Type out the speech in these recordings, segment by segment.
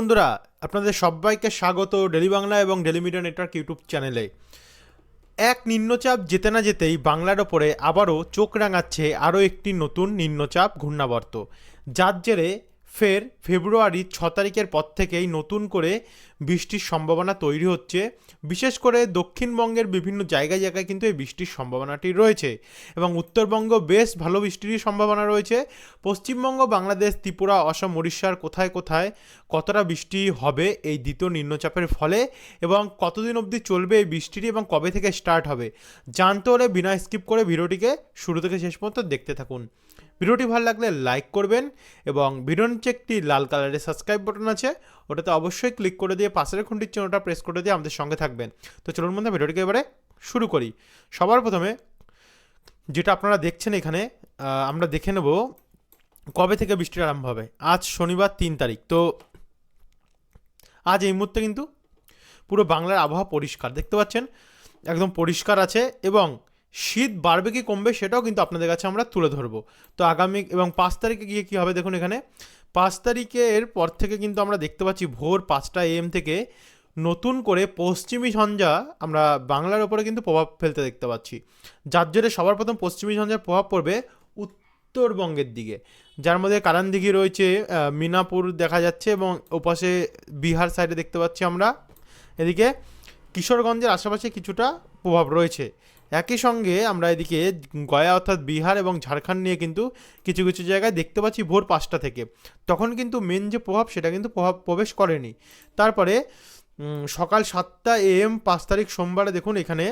বন্ধুরা, আপনাদের সবাইকে স্বাগত ডেলি বাংলা এবং ডেলি মিডিয়া নেটওয়ার্ক ইউটিউব চ্যানেলে। এক নিম্নচাপ যেতে না যেতেই বাংলার ওপরে আবারও চোখ রাঙাচ্ছে আরও একটি নতুন নিম্নচাপ ঘূর্ণাবর্ত। যার জেরে ফের ফেব্রুয়ারির ছ তারিখের পর থেকেই নতুন করে বৃষ্টির সম্ভাবনা তৈরি হচ্ছে। বিশেষ করে দক্ষিণবঙ্গের বিভিন্ন জায়গায় জায়গায় কিন্তু এই বৃষ্টির সম্ভাবনাটি রয়েছে এবং উত্তরবঙ্গ বেশ ভালো বৃষ্টিরই সম্ভাবনা রয়েছে। পশ্চিমবঙ্গ, বাংলাদেশ, ত্রিপুরা, অসম উড়িষ্যার কোথায় কোথায় কতটা বৃষ্টি হবে এই দ্বিতীয় নিম্নচাপের ফলে এবং কতদিন অবধি চলবে এই বৃষ্টিটি এবং কবে থেকে স্টার্ট হবে জানতে হলে বিনা স্কিপ করে ভিডিওটিকে শুরু থেকে শেষ পর্যন্ত দেখতে থাকুন। ভিডিওটি ভালো লাগলে লাইক করবেন এবং ভিডিওর নিচে একটি লাল কালারের সাবস্ক্রাইব বাটন আছে, ওটাতে অবশ্যই ক্লিক করে দিয়ে পাশের খুঁটির চিহ্নটা প্রেস করে দিয়ে আমাদের সঙ্গে থাকবেন। তো চলুন মধ্যে ভিডিওটিকে এবারে শুরু করি। সবার প্রথমে যেটা আপনারা দেখছেন এখানে আমরা দেখে নেব কবে থেকে বৃষ্টির আরম্ভ হবে। আজ শনিবার তিন তারিখ। তো আজ এই মুহূর্তে কিন্তু পুরো বাংলার আবহাওয়া পরিষ্কার। দেখতে পাচ্ছেন, একদম পরিষ্কার আছে এবং শীত বাড়বে কি কমবে সেটাও কিন্তু আপনাদের কাছে আমরা তুলে ধরবো। তো আগামী এবং পাঁচ তারিখে গিয়ে কী হবে দেখুন এখানে। পাঁচ তারিখের পর থেকে কিন্তু আমরা দেখতে পাচ্ছি ভোর পাঁচটা এম থেকে নতুন করে পশ্চিমী ঝঞ্ঝা আমরা বাংলার ওপরে কিন্তু প্রভাব ফেলতে দেখতে পাচ্ছি। যার জেরে সবার প্রথম পশ্চিমী ঝঞ্ঝার প্রভাব পড়বে উত্তরবঙ্গের দিকে। যার মধ্যে কারানদিঘি রয়েছে মিনাপুর দেখা যাচ্ছে এবং ওপাশে বিহার সাইডে দেখতে পাচ্ছি আমরা। এদিকে কিশোরগঞ্জের আশেপাশে কিছুটা প্রভাব রয়েছে। একই সঙ্গে আমরা এদিকে গয়া অর্থাৎ বিহার এবং ঝাড়খণ্ড নিয়ে কিন্তু কিছু কিছু জায়গায় দেখতে পাচ্ছি ভোর পাঁচটা থেকে। তখন কিন্তু মেন যে প্রভাব সেটা কিন্তু প্রভাব প্রবেশ করেনি। তারপরে সকাল সাতটা এম পাঁচ তারিখ সোমবারে দেখুন এখানে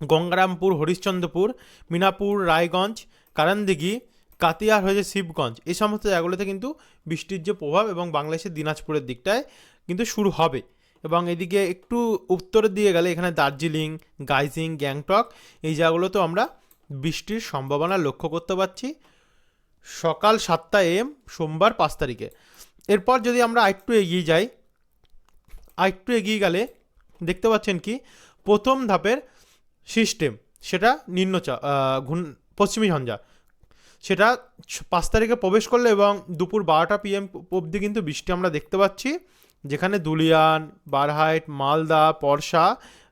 গঙ্গারামপুর, হরিশ্চন্দ্রপুর, মিনাপুর, রায়গঞ্জ কারানদিঘি কাতিয়ার হয়েছে শিবগঞ্জ। এই সমস্ত জায়গাগুলোতে কিন্তু বৃষ্টির যে প্রভাব এবং বাংলাদেশের দিনাজপুরের দিকটায় কিন্তু শুরু হবে। এবং এদিকে একটু উত্তরের দিকে গেলে এখানে দার্জিলিং, গাইজিং, গ্যাংটক এই জায়গাগুলোতেও আমরা বৃষ্টির সম্ভাবনা লক্ষ্য করতে পারছি। সকাল সাতটা এম, সোমবার পাঁচ তারিখে। এরপর যদি আমরা আরেকটু এগিয়ে যাই, আরেকটু এগিয়ে গেলে দেখতে পাচ্ছেন কি, প্রথম ধাপের সিস্টেম সেটা নিম্নচা ঘূর্ণ, পশ্চিমী ঝঞ্ঝা। সেটা পাঁচ তারিখে প্রবেশ করলে এবং দুপুর বারোটা পিএম অবধি কিন্তু বৃষ্টি আমরা দেখতে পাচ্ছি। যেখানে দুলিয়ান, বারহাইট, মালদা, পরশা,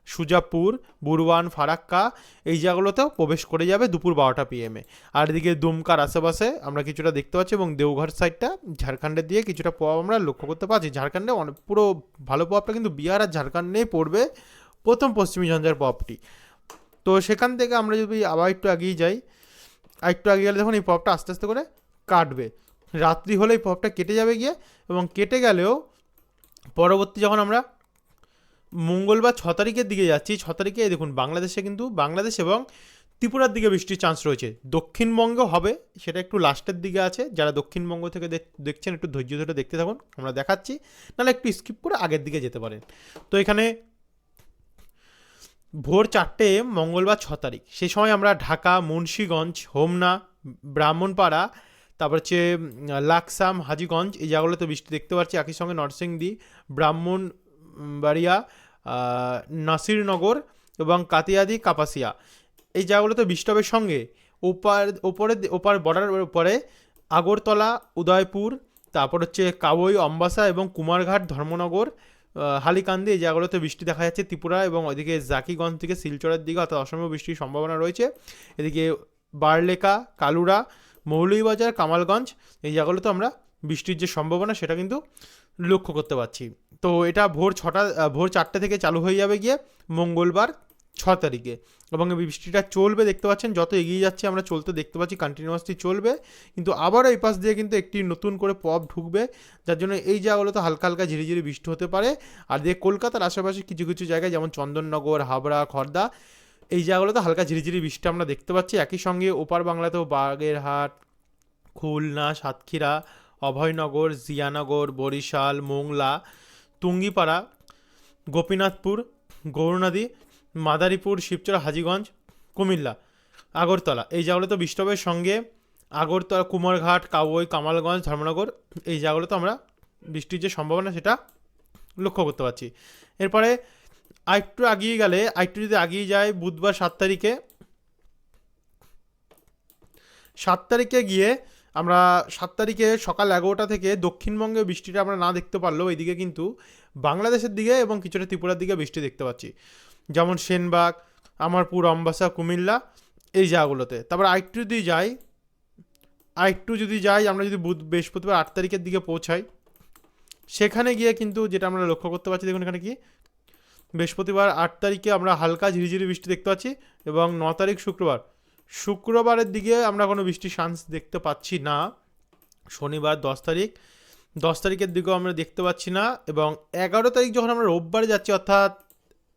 সুজাপুর, বুরওয়ান, ফারাক্কা এই জায়গাগুলোতেও প্রবেশ করে যাবে দুপুর বারোটা পিএমে আর এদিকে দুমকার আশেপাশে আমরা কিছুটা দেখতে পাচ্ছি এবং দেওঘর সাইডটা ঝাড়খণ্ডের দিয়ে কিছুটা প্রভাব আমরা লক্ষ্য করতে পারছি ঝাড়খণ্ডে অনেক পুরো ভালো প্রভাবটা কিন্তু বিহার আর ঝাড়খণ্ডেই পড়বে প্রথম পশ্চিমী ঝঞ্ঝার প্রভাবটি। তো সেখান থেকে আমরা যদি আবার একটু এগিয়ে যাই, আর একটু এগিয়ে গেলে দেখুন এই প্রভাবটা আস্তে আস্তে করে কাটবে। রাত্রি হলে এই প্রভাবটা কেটে যাবে গিয়ে এবং কেটে গেলেও পরবর্তী যখন আমরা মঙ্গলবার ছ তারিখের দিকে যাচ্ছি, ছ তারিখে দেখুন বাংলাদেশে কিন্তু, বাংলাদেশ এবং ত্রিপুরার দিকে বৃষ্টির চান্স রয়েছে। দক্ষিণবঙ্গ হবে, সেটা একটু লাস্টের দিকে আছে। যারা দক্ষিণবঙ্গ থেকে দেখ- দেখছেন, একটু ধৈর্য ধরে দেখতে থাকুন, আমরা দেখাচ্ছি। নাহলে একটু স্কিপ করে আগের দিকে যেতে পারেন। তো এখানে ভোর চারটে, মঙ্গলবার ছ তারিখ। সেই সময় আমরা ঢাকা, মুন্সীগঞ্জ, হোমনা, ব্রাহ্মণপাড়া তারপর হচ্ছে লাকসাম হাজিগঞ্জ এই জায়গাগুলোতে বৃষ্টি দেখতে পাচ্ছি। একই সঙ্গে নরসিংদী ব্রাহ্মণবাড়িয়া আহ, নাসিরনগর এবং কাতিয়াদি কাপাসিয়া। এই জায়গাগুলোতে বৃষ্টি হবে সঙ্গে ওপার ওপরে ওপার বর্ডার পরে আগরতলা উদয়পুর তারপর হচ্ছে কাবই অম্বাসা এবং কুমারঘাট ধর্মনগর হালিকান্দি এই জায়গাগুলোতে বৃষ্টি দেখা যাচ্ছে। ত্রিপুরা এবং ওইদিকে জাকিগঞ্জ থেকে শিলচরের দিকে অর্থাৎ অসমেও বৃষ্টির সম্ভাবনা রয়েছে। এদিকে বারলেকা কালুরা মৌলভীবাজার, কামালগঞ্জ, এই জায়গাগুলোতে আমরা বৃষ্টির যে সম্ভাবনা সেটা কিন্তু লক্ষ্য করতে পারছি। তো এটা ভোর ছটা ভোর চারটে থেকে চালু হয়ে যাবে গিয়ে মঙ্গলবার ছ তারিখে। এবং বৃষ্টিটা চলবে, দেখতে পাচ্ছেন, যত এগিয়ে যাচ্ছে আমরা চলতে দেখতে পাচ্ছি কন্টিনিউয়াসলি চলবে। কিন্তু আবারও এই পাশ দিয়ে কিন্তু একটি নতুন করে পপ ঢুকবে, যার জন্য এই জায়গাগুলোতে হালকা হালকা ঝিরিঝিরি বৃষ্টি হতে পারে। আর দিয়ে কলকাতার আশেপাশে কিছু কিছু জায়গায় যেমন চন্দননগর, হাবড়া খড়দা এই জায়গাগুলোতে হালকা ঝিরিঝিরি বৃষ্টি আমরা দেখতে পাচ্ছি। একই সঙ্গে ওপার বাংলাতেও বাগেরহাট, খুলনা, সাতক্ষীরা, অভয়নগর, জিয়ানগর, বরিশাল, মোংলা, তুঙ্গিপাড়া, গোপীনাথপুর, গৌরনদী, মাদারীপুর, শিবচর, হাজিগঞ্জ, কুমিল্লা, আগরতলা। এই জায়গাগুলোতে বৃষ্টি হবে সঙ্গে আগরতলা, কুমারঘাট কাউই কামালগঞ্জ, ধর্মনগর, এই জায়গাগুলোতে আমরা বৃষ্টির যে সম্ভাবনা সেটা লক্ষ্য করতে পারছি। এরপরে আরেকটু আগিয়ে গেলে, আরেকটু যদি আগিয়ে যায় বুধবার সাত তারিখে সাত তারিখে গিয়ে আমরা সাত তারিখে সকাল এগারোটা থেকে দক্ষিণবঙ্গে বৃষ্টিটা আমরা না দেখতে পারলেও এইদিকে কিন্তু বাংলাদেশের দিকে এবং কিছুটা ত্রিপুরার দিকে বৃষ্টি দেখতে পাচ্ছি। যেমন সেনবাগ, আমারপুর, অম্বাসা, কুমিল্লা, এই জায়গাগুলোতে। তারপর আরেকটু যদি যাই, আরেকটু যদি যাই, আমরা যদি বুধ, বৃহস্পতিবার আট তারিখের দিকে পৌঁছাই, সেখানে গিয়ে কিন্তু যেটা আমরা লক্ষ্য করতে পারছি, দেখুন এখানে কি বৃহস্পতিবার আট তারিখে আমরা হালকা ঝিরিঝিরি বৃষ্টি দেখতে পাচ্ছি এবং ন তারিখ শুক্রবার। শুক্রবারের দিকে আমরা কোনো বৃষ্টির চান্স দেখতে পাচ্ছি না। শনিবার দশ তারিখ। দশ তারিখের দিকেও আমরা দেখতে পাচ্ছি না এবং এগারো তারিখ যখন আমরা রোববারে যাচ্ছি, অর্থাৎ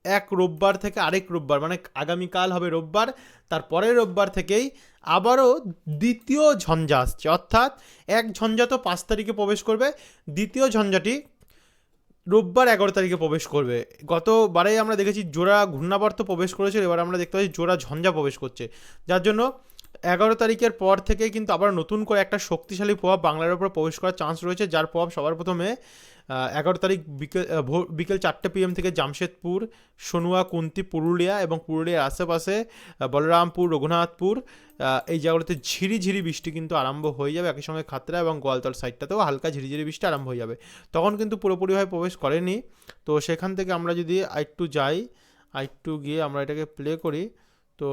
এক রোববার থেকে আরেক রোববার মানে আগামীকাল হবে রোববার, তারপরের রোববার থেকেই আবারও দ্বিতীয় ঝঞ্ঝা আসছে। অর্থাৎ এক ঝঞ্ঝা তো পাঁচ তারিখে প্রবেশ করবে, দ্বিতীয় ঝঞ্ঝাটি রোববার এগারো তারিখে প্রবেশ করবে। গতবারে আমরা দেখেছি জোড়া ঘূর্ণাবর্ত প্রবেশ করেছিল, এবার আমরা দেখতে পাচ্ছি জোড়া ঝঞ্ঝা প্রবেশ করছে। যার জন্য এগারো তারিখের পর থেকে কিন্তু আবার নতুন করে একটা শক্তিশালী প্রভাব বাংলার উপর প্রবেশ করার চান্স রয়েছে, যার প্রভাব সবার প্রথমে এগারো তারিখ বিকেল বিকেল চারটে পিএম থেকে জামশেদপুর, সোনুয়া, কুন্তি, পুরুলিয়া এবং পুরুলিয়ার আশেপাশে বলরামপুর, রঘুনাথপুর এই জায়গাগুলোতে ঝিরিঝিরি বৃষ্টি কিন্তু আরম্ভ হয়ে যাবে। একই সঙ্গে খাতরা এবং গোয়ালতল সাইডটাতেও হালকা ঝিরিঝিরি বৃষ্টি আরম্ভ হয়ে যাবে। তখন কিন্তু পুরোপুরিভাবে প্রবেশ করেনি। তো সেখান থেকে আমরা যদি আরেকটু যাই, আরেকটু গিয়ে আমরা এটাকে প্লে করি। তো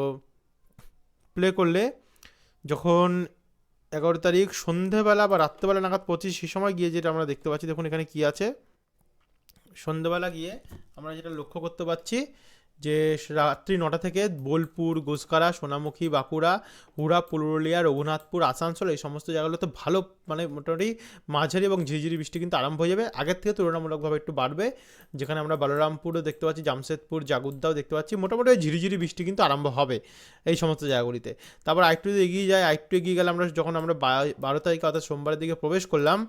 প্লে করলে যখন এগারো তারিখ সন্ধেবেলা বা রাত্রেবেলা নাগাদ পঁচিশ সেই সময় গিয়ে যেটা আমরা দেখতে পাচ্ছি, দেখুন এখানে কি আছে। সন্ধেবেলা গিয়ে আমরা যেটা লক্ষ্য করতে পারছি যে রাত্রি নটা থেকে বোলপুর, গোসকারা, সোনামুখী, বাঁকুড়া, হুড়া, পুরুলিয়া, রঘুনাথপুর, আসানসোল এই সমস্ত জায়গাগুলোতে ভালো মানে মোটামুটি মাঝারি এবং ঝিরিঝিরি বৃষ্টি কিন্তু আরম্ভ হয়ে যাবে। আগের থেকে তুলনামূলকভাবে একটু বাড়বে। যেখানে আমরা বলরামপুরও দেখতে পাচ্ছি, জামশেদপুর, জাগুদ্দাও দেখতে পাচ্ছি, মোটামুটি ঝিরিঝিরি বৃষ্টি কিন্তু আরম্ভ হবে এই সমস্ত জায়গাগুলিতে। তারপর আরেকটু এগিয়ে যায় আরেকটু এগিয়ে গেলে আমরা যখন আমরা বারো তারিখে অর্থাৎ সোমবারের দিকে প্রবেশ করলাম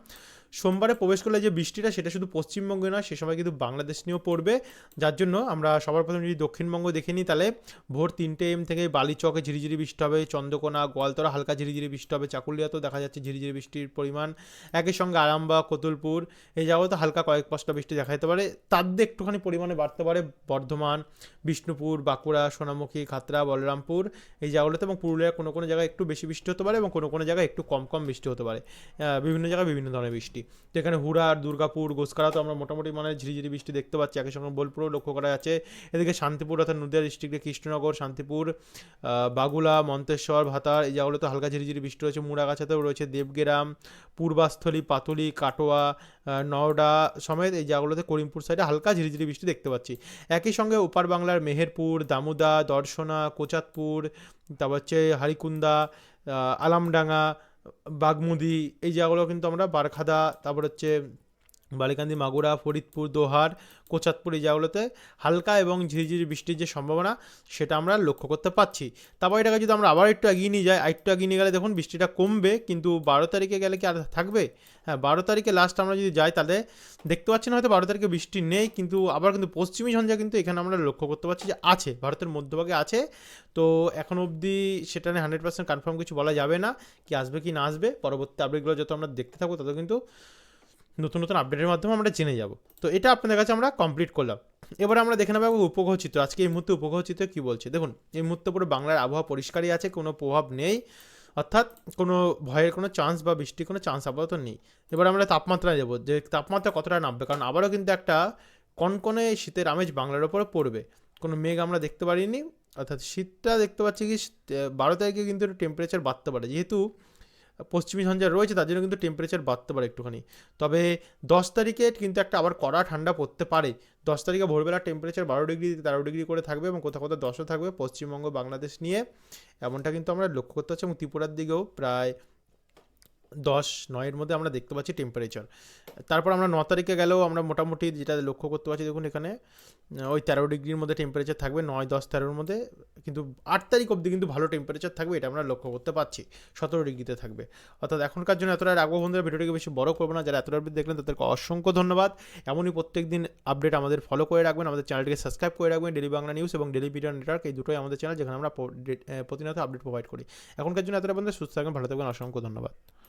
সোমবারে প্রবেশ করলে যে বৃষ্টিটা, সেটা শুধু পশ্চিমবঙ্গে নয়, সে সময় কিন্তু বাংলাদেশ নিয়েও পড়বে। যার জন্য আমরা সবার প্রথমে যদি দক্ষিণবঙ্গ দেখে নিই, তাহলে ভোর তিনটে এম থেকে বালিচকে ঝিরিঝিরি বৃষ্টি হবে, চন্দ্রকোনা, গোয়ালতরা হালকা ঝিরিঝিরি বৃষ্টি হবে চাকুলিয়াতেও দেখা যাচ্ছে ঝিরিঝিরি বৃষ্টির পরিমাণ। একই সঙ্গে আরামবাগ, কতুলপুর এই জায়গাতে হালকা কয়েক পাঁচটা বৃষ্টি দেখা যেতে পারে। তার দিয়ে একটুখানি পরিমাণে বাড়তে পারে বর্ধমান, বিষ্ণুপুর, বাঁকুড়া, সোনামুখী, খাতড়া, বলরামপুর। এই জায়গাগুলোতে এবং পুরুলিয়ার কোনো কোনো জায়গায় একটু বেশি বৃষ্টি হতে পারে এবং কোনো কোনো জায়গায় একটু কম কম বৃষ্টি হতে পারে। বিভিন্ন জায়গায় বিভিন্ন ধরনের বৃষ্টি। এখানে হুড়ার, দুর্গাপুর গোসকারা তো আমরা মোটামুটি মানে ঝিরিঝিরি বৃষ্টি দেখতে পাচ্ছি। একই সঙ্গে বোলপুরও লক্ষ্য করা যাচ্ছে। এদিকে শান্তিপুর অর্থাৎ নদিয়া ডিস্ট্রিক্টে কৃষ্ণনগর, শান্তিপুর বাগুলা, মন্তেশ্বর, ভাতার এই জায়গাগুলোতে হালকা ঝিরিঝিরি বৃষ্টি রয়েছে। মুড়াগাছাতেও রয়েছে দেবগেরাম, পূর্বাস্থলী, পাতুলি, কাটোয়া নওডা সমেত এই জায়গাগুলোতে করিমপুর সাইডে হালকা ঝিরিঝিরি বৃষ্টি দেখতে পাচ্ছি। একই সঙ্গে ওপার বাংলার মেহেরপুর, দামুদা, দর্শনা কোচাতপুর তারপর হচ্ছে হারিকুন্দা আলামডাঙ্গা বাগমুদি এই জায়গাগুলো কিন্তু আমরা বারখাদা তারপর হচ্ছে বালিকান্দি, মাগুরা, ফরিদপুর, দোহার কোচাতপুর এই জায়গাগুলোতে হালকা এবং ঝিরিঝিরি বৃষ্টির যে সম্ভাবনা, সেটা আমরা লক্ষ্য করতে পারছি। তারপর এটাকে যদি আমরা আবার একটু এগিয়ে নিয়ে যাই একটু এগিয়ে নিয়ে গেলে দেখুন বৃষ্টিটা কমবে, কিন্তু বারো তারিখে গেলে কি আর থাকবে? হ্যাঁ বারো তারিখে লাস্ট আমরা যদি যাই, তাহলে দেখতে পাচ্ছি না হয়তো বারো তারিখে বৃষ্টি নেই, কিন্তু আবার কিন্তু পশ্চিমী ঝঞ্ঝা কিন্তু এখানে আমরা লক্ষ্য করতে পারছি যে আছে, ভারতের মধ্যভাগে আছে। তো এখন অবধি সেটা নিয়ে হান্ড্রেড পার্সেন্ট কনফার্ম কিছু বলা যাবে না, কি আসবে কি না আসবে। পরবর্তী আপডেটগুলো যত আমরা দেখতে থাকব, তত কিন্তু নতুন নতুন আপডেটের মাধ্যমে আমরা জেনে যাব। তো এটা আপনাদের কাছে আমরা কমপ্লিট করলাম। এবার আমরা দেখে নেব উপগ্রহ চিত্র আজকে এই মুহূর্তে উপগ্রহ চিত্র কী বলছে? দেখুন, এই মুহূর্তে পুরো বাংলার আবহাওয়া পরিষ্কারই আছে, কোনো প্রভাব নেই। অর্থাৎ কোনো ভয়ের কোনো চান্স বা বৃষ্টির কোনো চান্স আপাতত নেই। এবার আমরা তাপমাত্রায় যাব যে তাপমাত্রা কতটা নামবে? কারণ আবারও কিন্তু একটা কনকনে শীতের আমেজ বাংলার ওপরে পড়বে। কোনো মেঘ আমরা দেখতে পারিনি। অর্থাৎ শীতটা দেখতে পাচ্ছি কি বারো তারিখে কিন্তু টেম্পারেচার বাড়তে পারে। যেহেতু পশ্চিমী ঝঞ্ঝা রয়েছে, তার জন্য কিন্তু টেম্পারেচার বাড়তে পারে একটুখানি। তবে দশ তারিখে কিন্তু একটা আবার কড়া ঠান্ডা পড়তে পারে। দশ তারিখে ভোরবেলা টেম্পারেচার বারো ডিগ্রি তেরো ডিগ্রি করে থাকবে এবং কোথাও কোথাও দশও থাকবে পশ্চিমবঙ্গ, বাংলাদেশ নিয়ে। এমনটা কিন্তু আমরা লক্ষ্য করতে হচ্ছে এবং ত্রিপুরার দিকেও প্রায় দশ, নয়ের মধ্যে আমরা দেখতে পাচ্ছি টেম্পারেচার তারপর আমরা ন তারিখে গেলেও আমরা মোটামুটি যেটা লক্ষ্য করতে পারছি, দেখুন এখানে ওই তেরো ডিগ্রির মধ্যে টেম্পারেচার থাকবে, নয়, দশ, তেরোর মধ্যে, কিন্তু আট তারিখ অবধি কিন্তু ভালো টেম্পারেচার থাকবে, এটা আমরা লক্ষ্য করতে পারছি, সতেরো ডিগ্রিতে থাকবে। অর্থাৎ এখনকার জন্য এতটা রাখব বন্ধুরা, ভিডিওটিকে বেশি বড় করব না, যারা এতটা অবধি দেখলেন তাদেরকে অসংখ্য ধন্যবাদ। এমনই প্রত্যেক দিন আপডেট আমাদের ফলো করে রাখবেন, আমাদের চ্যানেলটিকে সাবস্ক্রাইব করে রাখবেন ডেলি বাংলা নিউজ এবং ডেলি ভিডিও নেটওয়ার্ক এই দুটোই আমাদের চ্যানেল যেখানে আমরা প্রতিনিয়ত আপডেট প্রোভাইড করি। এখনকার জন্য এতটা বন্ধু সুস্থ থাকবেন, ভালো থাকবেন, অসংখ্য ধন্যবাদ।